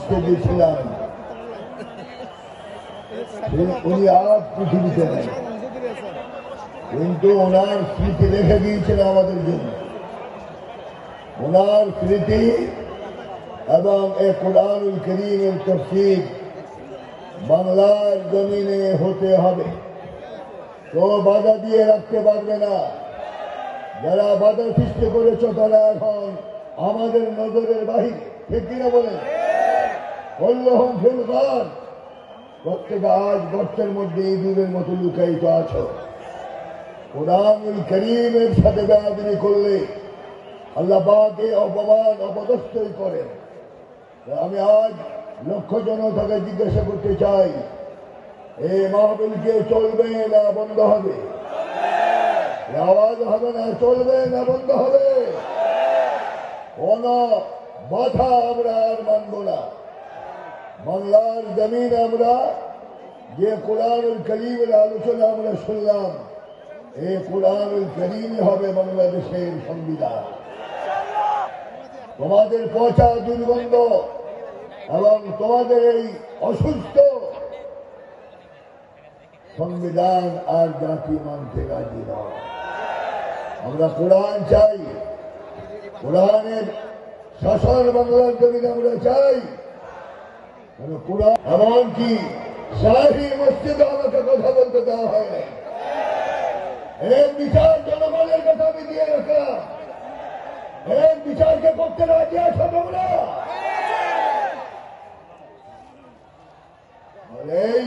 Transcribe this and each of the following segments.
স্টেজে ছিলাম উনি আজ পৃথিবীতে নেই। কিন্তু ওনার স্মৃতি রেখে দিয়েছিল আমাদের জন্য। ওনার স্মৃতি এবং এ কোরআনুল করিমের তফসির বাংলার জমিনে হতে হবে। তো বাধা দিয়ে রাখতে পারবে না। যারা বাধা সৃষ্টি করেছ তারা এখন আমাদের নজরের বাহিরে। ঠিক কিনা বলেন? কল্লহম ফুলগান প্রত্যেকে আজ গর্তের মধ্যে ইঁদুরের মতো লুকায়িত আছো। কোরআনুল করিমের সাথে বেআদিনি করলে আল্লাহ পাকে অপমান অপদস্থই করেন। আমি আজ লক্ষ জনতাকে জিজ্ঞাসা করতে চাই এই মাহবিলকে চলবে না বন্ধ হবে? আওয়াজ হবে না, চলবে না বন্ধ হবে? কোন বাধা আমরা আর মানব না। বাংলার জমিন আমরা যে কোরআনুল করিমের আলোচনা আমরা শুনলাম, এই কোরআনুল করিম হবে বাংলাদেশের সংবিধান। তোমাদের পচা দুর্গন্ধ এবং তোমাদের এই অসুস্থ সংবিধান আর জাতি মানতে রাজি নয়। আমরা কোরআন চাই, কোরআনের শাসন বাংলার জমিনে আমরা চাই। কোরআন এমনকি শাহী মসজিদে আমাকে কথা বলতে দেওয়া হয় না এর বিচার জনগণের কাছে আমি দিয়ে রাখলাম। এর বিচারকে করতে রাজি আছো তোমরা? এই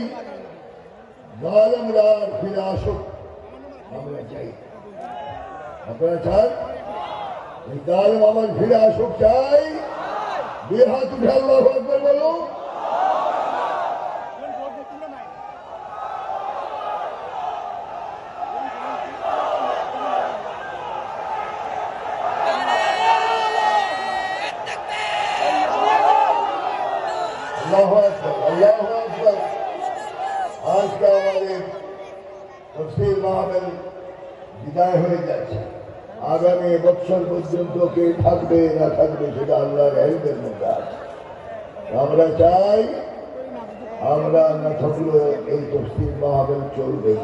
জালেমরা ফিরে আসুক, আমরা চাই আপনারা চান? এই জালেম আমার ফিরে আসুক, চাই? দুই হাত উঠে আকবর আল্লাহ আকবর আজকে আমাদের তফসিল মাহবেল বিদায় হয়ে যাচ্ছে আগামী বছর পর্যন্ত কে থাকবে না থাকবে সেটা আল্লাহর হেল্পের মধ্যে আছে। আমরা চাই আমরা না থাকলেও এই তফসিল মাহবেল চলবে।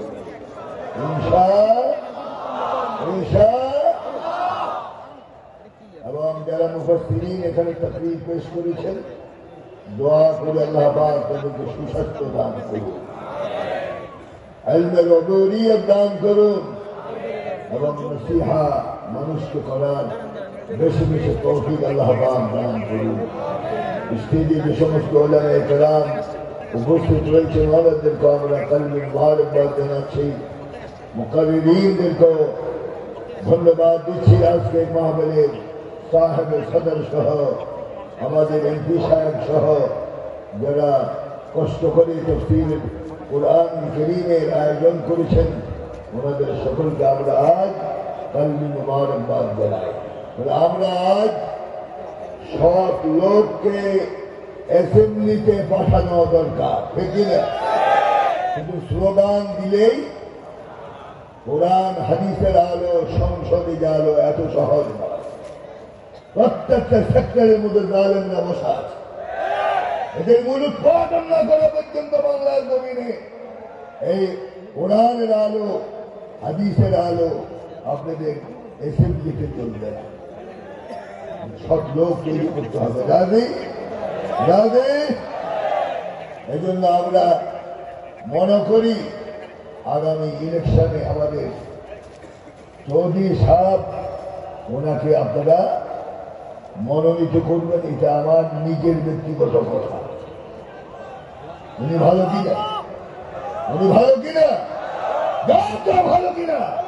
এবং যারা মুফাসসিরিন এখানে তকরির পেশ করেছেন, দোয়া করে আল্লাহ পাক তাদেরকে সুস্বাস্থ্য দান করুন। আলমের অবরিয়ত দান করুন। এবং নসিহা মানুষকে করার বেশি বেশি তৌফিক আল্লাহ পাক দান করুন স্টেজে যে সমস্ত ওলামা একরাম উপস্থিত রয়েছেন ওনাদেরকে আমরা কালমি মুবারকবাদ জানাচ্ছি মুকারিনদেরকেও ধন্যবাদ দিচ্ছি আজকে মাহবিলের সাহেব সদর সহ আমাদের এমপি সাহেব সহ যারা কষ্ট করে তফসিল কোরআন করিমের আয়োজন করেছেন ওনাদের সকলকে আমরা আজ কালমি মুবারকবাদ জানাই আমরা আজ সব লোককে অ্যাসেম্বলিতে পাঠানো দরকার না? শুধু স্লোগান দিলেই কোরআন, হাদিসের আলো, সংসদে আলো, এত সহজ নয়। প্রত্যেকটা সেক্টরের মধ্যে জালেমরা বসা আছে। এদের মূল উৎপাদন না করা পর্যন্ত বাংলার জমিনে। এই কোরআনের আলো, হাদিসের আলো আপনাদের এসএমজিতে চলবে। না সব লোক তৈরি করতে হবে। রাজি? রাজি? জন্য আমরা মনে করি, আগামী ইলেকশনে আমাদের চৌধুরী সাহেব, ওনাকে আপনারা মনোনীত করবেন, এটা আমার নিজের ব্যক্তিগত কথা। উনি ভালো কিনা? উনি ভালো কিনা? ভালো কিনা?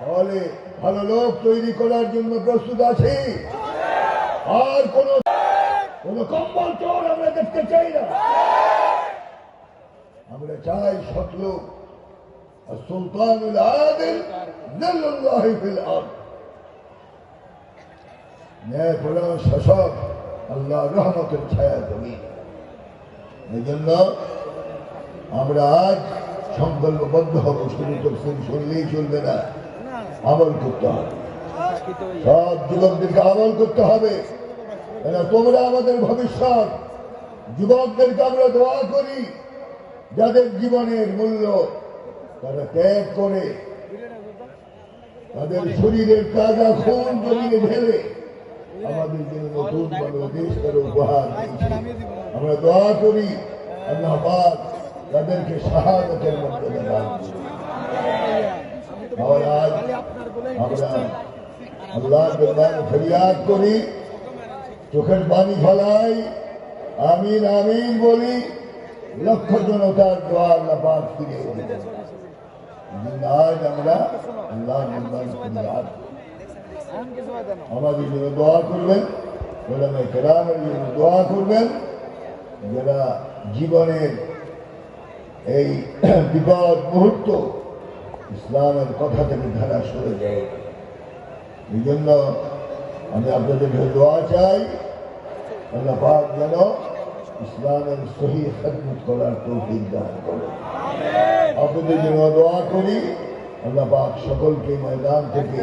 তাহলে ভালো লোক তৈরি করার জন্য প্রস্তুত আছি। আর কোন কম্বল চোর আমরা দেখতে চাই না। আমরা চাই সতলোক আর সুলতানুল শাসক আল্লাহ রহমতের ছায়া জমিন এই জন্য আমরা আজ সংকল্পবদ্ধ হব, শুধু তফসিল শুনলেই চলবে না। আমল করতে হবে। সব যুবকদেরকে আমল করতে হবে। তোমরা আমাদের ভবিষ্যৎ। যুবকদেরকে আমরা দোয়া করি। যাদের জীবনের মূল্য তারা ত্যাগ করে। তাদের শরীরের তাজা খুন জমিয়ে ঢেলে আমাদের জন্য নতুন বাংলাদেশ তারা উপহার আমরা দোয়া করি আল্লাহ পাক তাদেরকে শাহাদতের মর্যাদা দান। আর আজ আমরা আল্লাহ ফরিয়াদ করি, চোখের পানি ফেলাই, আমিন আমিন বলি, লক্ষ জনতার দোয়া আল্লাহ পাক আজ আমরা আল্লাহ ফরিয়াদ। আমাদের জন্য দোয়া করবেন ওলামে কেরামের জন্য দোয়া করবেন, যারা জীবনের এই বিপদ মুহূর্ত ইসলামের কথা থেকে ধারা সরে যায় এই জন্য আমি আপনাদের কাছে দোয়া চাই আল্লাহ পাক যেন ইসলামের সহি খেদমত করার তৌফিক দান করে আপনাদের জন্য দোয়া করি আল্লাহ পাক সকলকে ময়দান থেকে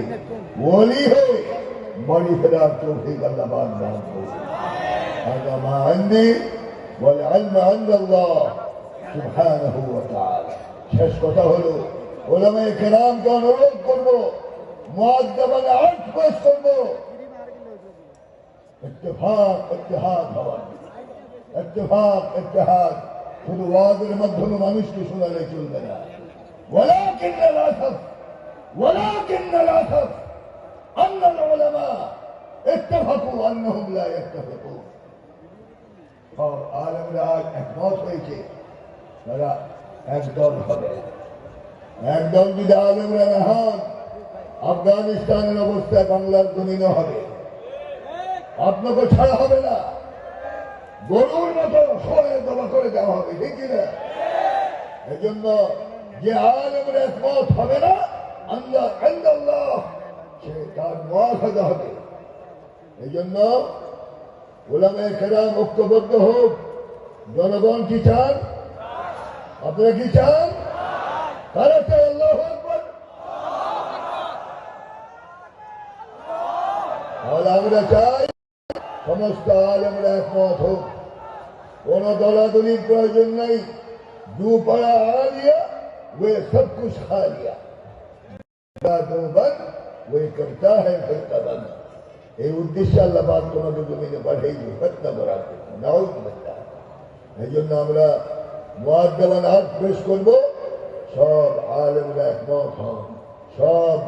ওলি হয়ে বাড়ি ফেরার তৌফিক আল্লাহ পাক দান করে هذا ما عندي والعلم عند الله سبحانه وتعالى শেষ কথা হলো ওলামে কেরামকে অনুরোধ করবো মুআদ্দাবান আট পেশ করবো ইত্তেফাক ইত্তেহাদ হওয়ার ইত্তেফাক ইত্তেহাদ শুধু ওয়াদের মাধ্যমে মানুষকে শোনালে চলবে না ولكن الأسف ولكن الأسف أن العلماء اتفقوا أنهم لا يتفقون আর আলমরা আজ একমত হয়েছে তারা একদল হবে একদল যদি আলমরা না হন আফগানিস্তানের অবস্থা বাংলার জমিনও হবে। আপনাকে ছাড়া হবে না। গরুর মতো সরে দমা করে দেওয়া হবে, ঠিক এই জন্য যে আলমের একমত হবে না, আল্লাহ আল্লাহ সে তার মহাসাজা হবে। এই জন্য ওলামে কেরাম ঐক্যবদ্ধ হোক। জনগণ কি চান? আপনারা কি চান? حضرت اللہ اکبر. اور آمدہ چاہیے، سمجھتا عالم رحمت ہو. انہوں دولت علی پرجن نہیں. جو پڑا آ لیا، وہ سب کچھ کھا لیا. دوں بند وہ کرتا ہے، پھر قدم اے ادیشہ اللہ بات کو نبی جو میں پڑھے جو حد نہ برا کے ناؤت بچتا ہے جو نامرا معادلن حق پیش کر وہ সব আলেমরা একমত হন। সব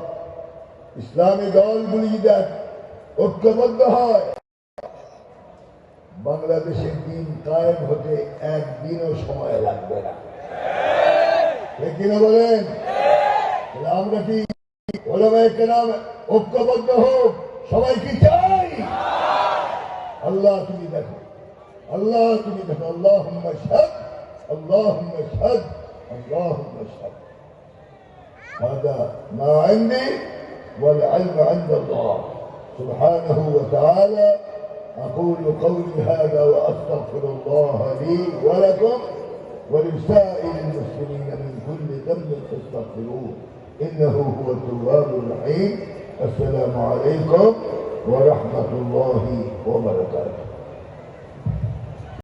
ইসলামী দলগুলি ঐক্যবদ্ধ হয়। বাংলাদেশের দিন কায়েম হতে একদিনও সময় লাগবে না। বলেন? আমরা কি ওলামায়ে কেরাম ঐক্যবদ্ধ হোক? সবাই কি আল্লাহ তুমি দেখো। আল্লাহ তুমি দেখো। আল্লাহ আল্লাহ اللهم اشهد هذا ما عندي والعلم عند الله. سبحانه وتعالى أقول قولي هذا وأستغفر الله لي ولكم ولسائر المسلمين من كل ذنب فاستغفروه. إنه هو التواب الرحيم. السلام عليكم ورحمة الله وبركاته.